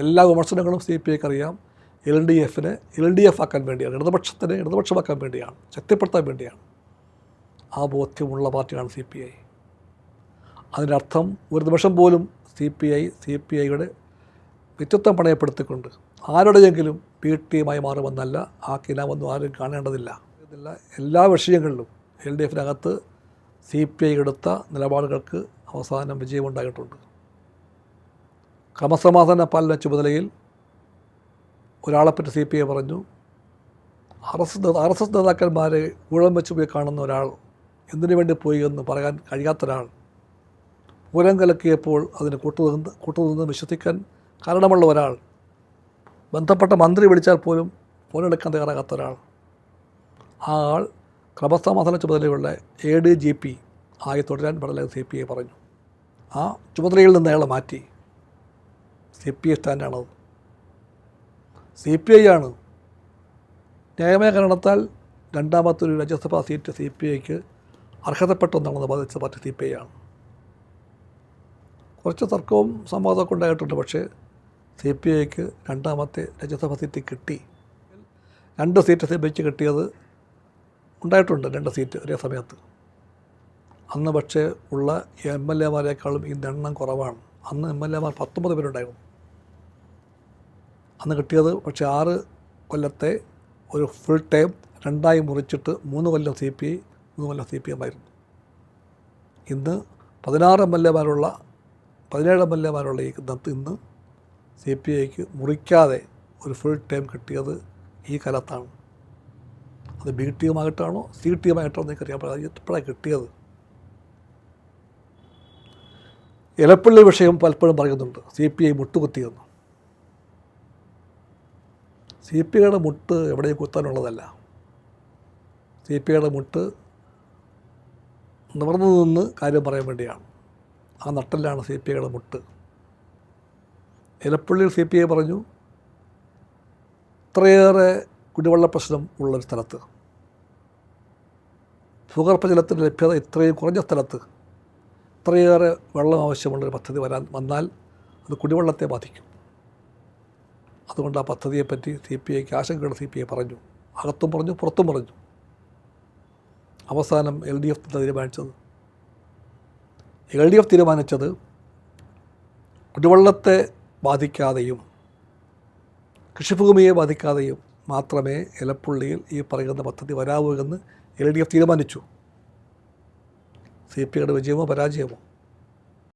എല്ലാ വിമർശനങ്ങളും C P ഐക്ക് അറിയാം. എൽ ഡി എഫിനെ എൽ ഡി എഫ് ആക്കാൻ വേണ്ടിയാണ് ഇടതുപക്ഷത്തിന് ഇടതുപക്ഷമാക്കാൻ വേണ്ടിയാണ് ശക്തിപ്പെടുത്താൻ വേണ്ടിയാണ് ആ ബോധ്യമുള്ള പാർട്ടിയാണ് സി പി ഐ. അതിനർത്ഥം ഒരു നിമിഷം പോലും C P I C P ഐയുടെ വ്യക്തിത്വം പണയപ്പെടുത്തിക്കൊണ്ട് ആരുടെയെങ്കിലും പി ടിയുമായി മാറുമെന്നല്ല ആ കിനാമൊന്നും ആരും കാണേണ്ടതില്ല. ഇതില്ല എല്ലാ വിഷയങ്ങളിലും എൽ ഡി എഫിനകത്ത് സി പി ഐ എടുത്ത നിലപാടുകൾക്ക് അവസാനം വിജയമുണ്ടായിട്ടുണ്ട്. ക്രമസമാധാന പാലന ചുമതലയിൽ ഒരാളെപ്പറ്റി സി പി ഐ പറഞ്ഞു. R S R S S നേതാക്കന്മാരെ ഊഴം വെച്ച് പോയി കാണുന്ന ഒരാൾ എന്തിനു വേണ്ടി പോയി എന്ന് പറയാൻ കഴിയാത്ത ഒരാൾ പൂരം കലക്കിയപ്പോൾ അതിന് കൂട്ടുനിന്ന് കൂട്ടുനിന്ന് വിശ്വസിക്കാൻ കാരണമുള്ള ഒരാൾ ബന്ധപ്പെട്ട മന്ത്രി വിളിച്ചാൽ പോലും ഫോണെടുക്കാൻ തയ്യാറാകാത്ത ഒരാൾ ആ ആൾ ക്രമസമാധാന ചുമതലയുള്ള എ ഡി ജി പി ആയി തുടരാൻ പാടില്ല സി പി ഐ പറഞ്ഞു. ആ ചുമതലയിൽ നിന്ന് അയാളെ മാറ്റി. സി പി ഐ സ്റ്റാൻഡാണത്. സി പി ഐ ആണ്. ന്യായമായ കാരണത്താൽ രണ്ടാമത്തെ ഒരു രാജ്യസഭാ സീറ്റ് സി പി ഐക്ക് അർഹതപ്പെട്ടൊന്നാണെന്ന് ബാധിച്ച പാർട്ടി സി പി ഐ ആണ്. കുറച്ച് തർക്കവും സംവാദമൊക്കെ ഉണ്ടായിട്ടുണ്ട്. പക്ഷേ സി പി ഐക്ക് രണ്ടാമത്തെ രാജ്യസഭാ സീറ്റ് കിട്ടി. രണ്ട് സീറ്റ് സി പി ഐക്ക് കിട്ടിയത് ഉണ്ടായിട്ടുണ്ട്. രണ്ട് സീറ്റ് ഒരേ സമയത്ത്. അന്ന് പക്ഷേ ഉള്ള എം എൽ എമാരെക്കാളും ഇന്നെണ്ണം കുറവാണ്. അന്ന് എം എൽ എമാർ പത്തൊമ്പത് പേരുണ്ടായിരുന്നു. അന്ന് കിട്ടിയത് പക്ഷേ ആറ് കൊല്ലത്തെ ഒരു ഫുൾ ടൈം രണ്ടായി മുറിച്ചിട്ട് മൂന്ന് കൊല്ലം സി പി ഐ മൂന്ന് കൊല്ലം സി പി എം ആയിരുന്നു. ഇന്ന് പതിനാറ് എം എൽ എമാരുള്ള പതിനേഴ് എം എൽ എമാരുള്ള ഈ ഇന്ന് സി പി ഐക്ക് മുറിക്കാതെ ഒരു ഫുൾ ടൈം കിട്ടിയത് ഈ കാലത്താണ്. അത് ബി ടി എമായിട്ടാണോ സി ടി എമായിട്ടാണോ എന്നൊക്കെ അറിയാൻ പാടില്ല ഇപ്പോഴാണ് കിട്ടിയത്. എലപ്പള്ളി വിഷയം പലപ്പോഴും പറയുന്നുണ്ട്. സി പി ഐ മുട്ടുകുത്തിയെന്ന്. സി പി ഐയുടെ മുട്ട് എവിടെയും കുത്താനുള്ളതല്ല. സി പി ഐയുടെ മുട്ട് നിവർന്നു നിന്ന് കാര്യം പറയാൻ വേണ്ടിയാണ്. ആ നട്ടലാണ് സി പി ഐയുടെ മുട്ട്. ഇലപ്പള്ളിയിൽ സി പി ഐ പറഞ്ഞു ഇത്രയേറെ കുടിവെള്ള പ്രശ്നം ഉള്ളൊരു സ്ഥലത്ത്. ഭൂഗർഭജലത്തിന്റെ ലഭ്യത ഇത്രയും കുറഞ്ഞ സ്ഥലത്ത് ഇത്രയേറെ വെള്ളം ആവശ്യമുള്ളൊരു പദ്ധതി വരാൻ വന്നാൽ അത് കുടിവെള്ളത്തെ ബാധിക്കും. അതുകൊണ്ട് ആ പദ്ധതിയെപ്പറ്റി സി പി ഐക്ക് ആശങ്കകൾ സി പി ഐ പറഞ്ഞു. അകത്തും പറഞ്ഞു പുറത്തും പറഞ്ഞു. അവസാനം എൽ ഡി എഫ് തീരുമാനിച്ചത്. എൽ ഡി എഫ് തീരുമാനിച്ചത് കുടിവെള്ളത്തെ ബാധിക്കാതെയും കൃഷിഭൂമിയെ ബാധിക്കാതെയും മാത്രമേ എലപ്പുള്ളിയിൽ ഈ പറയുന്ന പദ്ധതി വരാവൂ എന്ന് എൽ ഡി എഫ് തീരുമാനിച്ചു. സി പി ഐയുടെ വിജയമോ പരാജയമോ